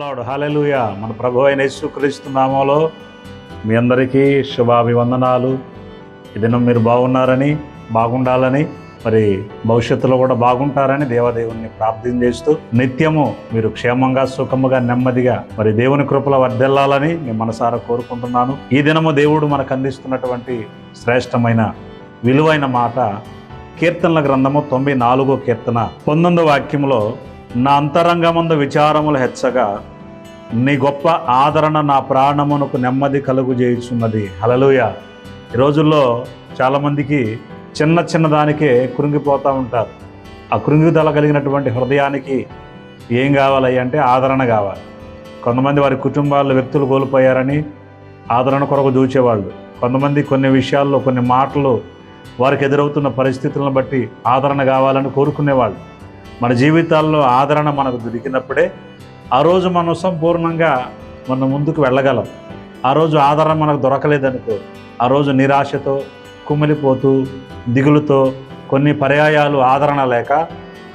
Lord హల్లెలూయ మన ప్రభు అయిన యేసుక్రీస్తు నామంలో మీ అందరికీ శుభాభివందనాలు. ఈ దినం మీరు బాగున్నారని బాగుండాలని మరి భవిష్యత్తులో కూడా బాగుంటారని దేవదేవుని ప్రార్థన చేస్తూ నిత్యము మీరు క్షేమంగా సుఖముగా నెమ్మదిగా మరి దేవుని కృపల వర్దెల్లాలని నేను మనసారా కోరుకుంటున్నాను. ఈ దినము దేవుడు మనకు అందిస్తున్నటువంటి శ్రేష్టమైన విలువైన మాట కీర్తనల గ్రంథము తొంభై నాలుగో కీర్తన. పంతొమ్మిదో వాక్యంలో నా అంతరంగమందు విచారములు హెచ్చగా నీ గొప్ప ఆదరణ నా ప్రాణమునకు నెమ్మది కలుగు చేయుచున్నది. హలలుయ ఈ రోజుల్లో చాలామందికి చిన్న చిన్న దానికే కృంగిపోతూ ఉంటారు. ఆ కృంగిదల కలిగినటువంటి హృదయానికి ఏం కావాలి అంటే ఆదరణ కావాలి. కొంతమంది వారి కుటుంబాల్లో వ్యక్తులు కోల్పోయారని ఆదరణ కొరకు చూచేవాళ్ళు కొంతమంది కొన్ని విషయాల్లో కొన్ని మాటలు వారికి ఎదురవుతున్న పరిస్థితులను బట్టి ఆదరణ కావాలని కోరుకునేవాళ్ళు. మన జీవితాల్లో ఆదరణ మనకు దొరికినప్పుడే ఆ రోజు మనం సంపూర్ణంగా మనం ముందుకు వెళ్ళగలం. ఆ రోజు ఆదరణ మనకు దొరకలేదనుకో ఆ రోజు నిరాశతో కుమిలిపోతూ దిగులుతో కొన్ని పర్యాయాలు ఆదరణ లేక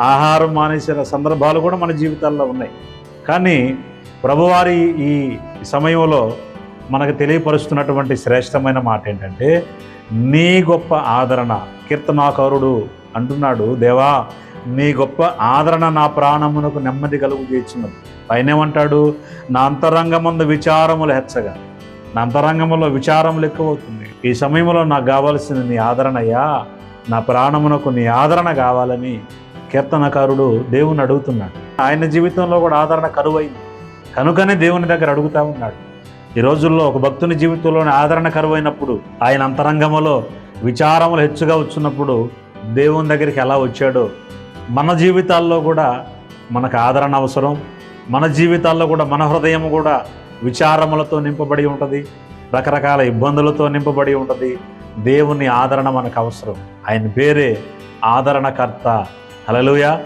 ఆహారం మానేసిన సందర్భాలు కూడా మన జీవితాల్లో ఉన్నాయి. కానీ ప్రభువారి ఈ సమయంలో మనకు తెలియపరుస్తున్నటువంటి శ్రేష్టమైన మాట ఏంటంటే నీ గొప్ప ఆదరణ కీర్తనాకారుడు అంటున్నాడు దేవా నీ గొప్ప ఆదరణ నా ప్రాణమునకు నెమ్మది కలుగు చేస్తున్నది పైనేమంటాడు? నా అంతరంగమందు విచారములు హెచ్చగా నా అంతరంగంలో విచారములు ఎక్కువవుతుంది ఈ సమయంలో నాకు కావాల్సిన నీ ఆదరణయ్యా నా ప్రాణమునకు నీ ఆదరణ కావాలని కీర్తనకారుడు దేవుని అడుగుతున్నాడు. ఆయన జీవితంలో కూడా ఆదరణ కరువైంది. కనుకనే దేవుని దగ్గర అడుగుతా ఉన్నాడు. ఈ రోజుల్లో ఒక భక్తుని జీవితంలోని ఆదరణ కరువైనప్పుడు ఆయన అంతరంగములో విచారములు హెచ్చుగా వచ్చినప్పుడు దేవుని దగ్గరికి ఎలా వచ్చాడో మన జీవితాల్లో కూడా మనకు ఆదరణ అవసరం. మన జీవితాల్లో కూడా మన హృదయం కూడా విచారములతో నింపబడి ఉంటుంది. రకరకాల ఇబ్బందులతో నింపబడి ఉంటుంది. దేవుని ఆదరణ మనకు అవసరం. ఆయన పేరే ఆదరణకర్త. హలలుయ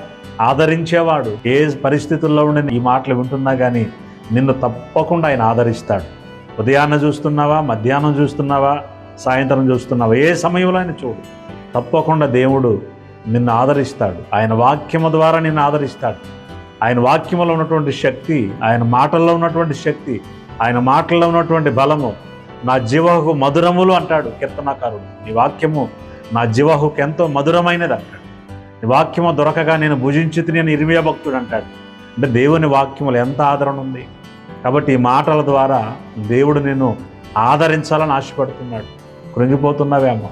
ఆదరించేవాడు. ఏ పరిస్థితుల్లో ఉండి ఈ మాటలు వింటున్నా కానీ నిన్ను తప్పకుండా ఆయన ఆదరిస్తాడు. ఉదయాన్న చూస్తున్నావా? మధ్యాహ్నం చూస్తున్నావా? సాయంత్రం చూస్తున్నావా? ఏ సమయంలో ఆయన చూడు. తప్పకుండా దేవుడు నిన్ను ఆదరిస్తాడు. ఆయన వాక్యము ద్వారా నిన్ను ఆదరిస్తాడు. ఆయన వాక్యములో ఉన్నటువంటి శక్తి ఆయన మాటల్లో ఉన్నటువంటి శక్తి ఆయన మాటల్లో ఉన్నటువంటి బలము నా జీవహకు మధురములు అంటాడు కీర్తనాకారుడు. నీ వాక్యము నా జీవహుకు ఎంతో మధురమైనది అంటాడు. నీ వాక్యము దొరకగా నేను భుజించితి నేను ఇరిమియా భక్తుడు అంటాడు. అంటే దేవుని వాక్యములు ఎంత ఆదరణ ఉంది? కాబట్టి ఈ మాటల ద్వారా దేవుడు నేను ఆదరించాలని ఆశపడుతున్నాడు. కృంగిపోతున్నావేమో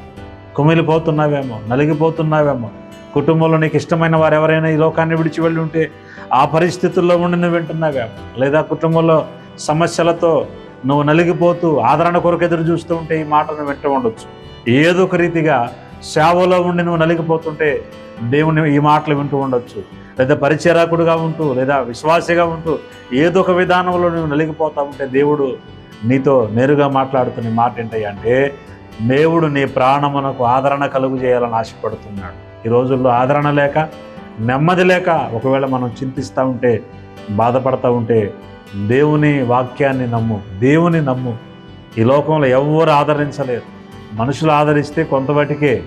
కుమిలిపోతున్నావేమో నలిగిపోతున్నావేమో కుటుంబంలో నీకు ఇష్టమైన వారు ఎవరైనా ఈ లోకాన్ని విడిచి వెళ్ళి ఉంటే ఆ పరిస్థితుల్లో ఉండి నువ్వు వింటున్నావేమో లేదా కుటుంబంలో సమస్యలతో నువ్వు నలిగిపోతూ ఆదరణ కొరకు ఎదురు చూస్తూ ఉంటే ఈ మాటను వెంట ఉండొచ్చు. ఏదో ఒక రీతిగా సేవలో ఉండి నువ్వు నలిగిపోతుంటే దేవుని ఈ మాటలు వింటూ ఉండొచ్చు. లేదా పరిచయకుడుగా ఉంటూ లేదా విశ్వాసిగా ఉంటూ ఏదో ఒక విధానంలో నువ్వు నలిగిపోతా ఉంటే దేవుడు నీతో నేరుగా మాట్లాడుతున్న మాట ఏంటయ్యా అంటే దేవుడు నీ ప్రాణమునకు ఆదరణ కలుగు చేయాలని ఆశపడుతున్నాడు. ఈ రోజుల్లో ఆదరణ లేక నెమ్మది లేక ఒకవేళ మనం చింతిస్తూ ఉంటే బాధపడతా ఉంటే దేవుని వాక్యాన్ని నమ్ము దేవుని నమ్ము. ఈ లోకంలో ఎవరు ఆదరించలేరు. మనుషులు ఆదరిస్తే కొంతవటికే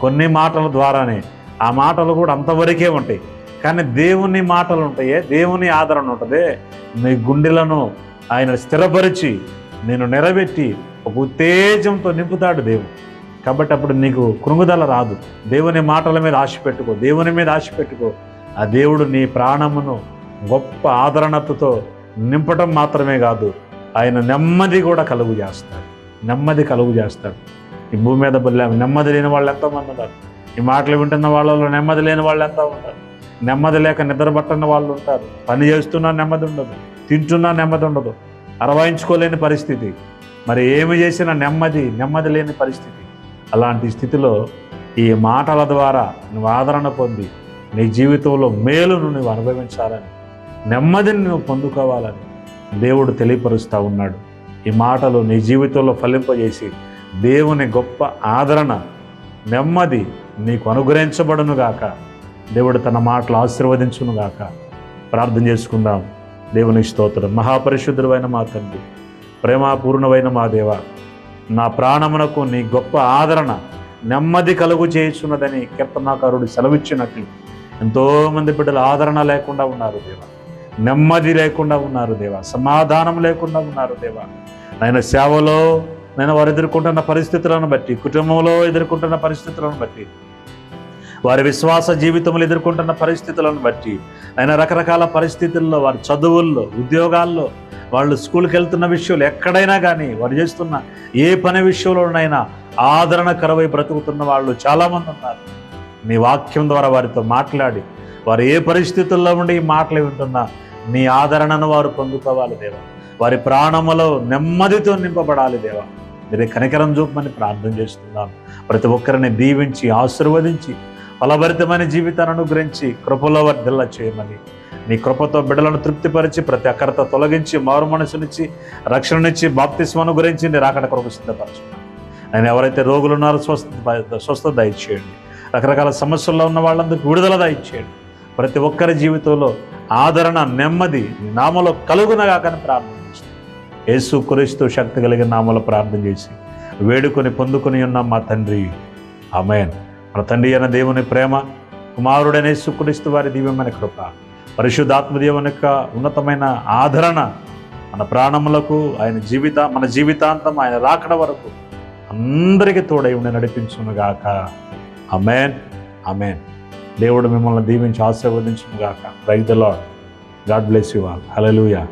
కొన్ని మాటల ద్వారానే. ఆ మాటలు కూడా అంతవరకే ఉంటాయి. కానీ దేవుని మాటలు ఉంటాయే దేవుని ఆదరణ ఉంటుంది. నీ గుండెలను ఆయన స్థిరపరిచి నేను నిలబెట్టి ఒక ఉత్తేజంతో నింపుతాడు దేవుడు. కాబట్టి అప్పుడు నీకు కృంగుదల రాదు. దేవుని మాటల మీద ఆశ పెట్టుకో దేవుని మీద ఆశ పెట్టుకో. ఆ దేవుడు నీ ప్రాణమును గొప్ప ఆదరణతో నింపటం మాత్రమే కాదు ఆయన నెమ్మది కూడా కలుగు చేస్తాడు. నెమ్మది కలుగు చేస్తాడు. ఈ భూమి మీద బల్ల- నెమ్మది లేని వాళ్ళు ఎంతోమంది ఉన్నారు ఈ మాటలు వింటున్న వాళ్ళలో నెమ్మది లేని వాళ్ళు ఎంతో ఉంటారు. నెమ్మది లేక నిద్రపట్టని వాళ్ళు ఉంటారు. పని చేస్తున్నా నెమ్మది ఉండదు. తింటున్నా నెమ్మది ఉండదు. అరవాయించుకోలేని పరిస్థితి. మరి ఏమి చేసినా నెమ్మది నెమ్మది లేని పరిస్థితి. అలాంటి స్థితిలో ఈ మాటల ద్వారా నువ్వు ఆదరణ పొంది నీ జీవితంలో మేలును నువ్వు అనుభవించాలని నెమ్మదిని నువ్వు పొందుకోవాలని దేవుడు తెలియపరుస్తూ ఉన్నాడు. ఈ మాటలు నీ జీవితంలో ఫలింపజేసి దేవుని గొప్ప ఆదరణ నెమ్మది నీకు అనుగ్రహించబడునుగాక దేవుడు తన మాటలు ఆశీర్వదించునుగాక ప్రార్థన చేసుకుందాం. దేవుని స్తోత్రం. మహాపరిశుద్ధుడైన మా తండ్రి ప్రేమాపూర్ణమైన మా దేవ నా ప్రాణమునకు నీ గొప్ప ఆదరణ నెమ్మది కలుగు చేయుచున్నదని కీర్తనాకారుడు సెలవిచ్చినట్లు ఎంతోమంది బిడ్డలు ఆదరణ లేకుండా ఉన్నారు దేవా. నెమ్మది లేకుండా ఉన్నారు దేవ సమాధానం లేకుండా ఉన్నారు దేవ. నాయన సేవలో నేను వారు ఎదుర్కొంటున్న పరిస్థితులను బట్టి కుటుంబంలో ఎదుర్కొంటున్న పరిస్థితులను బట్టి వారి విశ్వాస జీవితంలో ఎదుర్కొంటున్న పరిస్థితులను బట్టి ఆయన రకరకాల పరిస్థితుల్లో వారి చదువుల్లో ఉద్యోగాల్లో వాళ్ళు స్కూల్కి వెళ్తున్న విషయంలో ఎక్కడైనా కానీ వారు చేస్తున్న ఏ పని విషయంలోనైనా ఆదరణ కరువై బ్రతుకుతున్న వాళ్ళు చాలామంది ఉన్నారు. నీ వాక్యం ద్వారా వారితో మాట్లాడి వారు ఏ పరిస్థితుల్లో ఉండి ఈ మాటలు వింటున్నా నీ ఆదరణను వారు పొందుకోవాలి దేవా. వారి ప్రాణములో నెమ్మదితో నింపబడాలి దేవా. మీరే కనికరం చూపమని ప్రార్థన చేస్తున్నాను. ప్రతి ఒక్కరిని దీవించి ఆశీర్వదించి ఫలభరితమైన జీవితాన్ని అనుగ్రహించి కృపలో వర్ధిల్ల చేయమని. నీ కృపతో బిడ్డలను తృప్తిపరిచి ప్రతి అక్కరత తొలగించి మారు మనసునిచ్చి రక్షణనిచ్చి బాప్తిస్మను గురించి నీ రాకడ కొరకు సిద్ధపరచున్నాను ఆయన ఎవరైతే రోగులు ఉన్నారో స్వస్థ స్వస్థత దయచేయండి. రకరకాల సమస్యల్లో ఉన్న వాళ్ళందరికీ విడుదల దయచేయండి. ప్రతి ఒక్కరి జీవితంలో ఆదరణ నెమ్మది నామలో కలుగునగాకని ప్రార్థన యేసు క్రీస్తు శక్తి కలిగిన నామలో ప్రార్థన చేసి వేడుకొని పొందుకొని ఉన్న మా తండ్రి. అమేన్ మన తండ్రి అయిన దేవుని ప్రేమ కుమారుడైన యేసుక్రీస్తు వారి దివ్యమైన కృప పరిశుద్ధాత్మదేవుని యొక్క ఉన్నతమైన ఆదరణ మన ప్రాణములకు ఆయన జీవిత మన జీవితాంతం ఆయన రాకడ వరకు అందరికీ తోడై ఉండి నడిపించునుగాక. అమేన్ అమేన్ దేవుడు మిమ్మల్ని దీవించి ఆశీర్వదించునుగాక రైతులో God bless you all hallelujah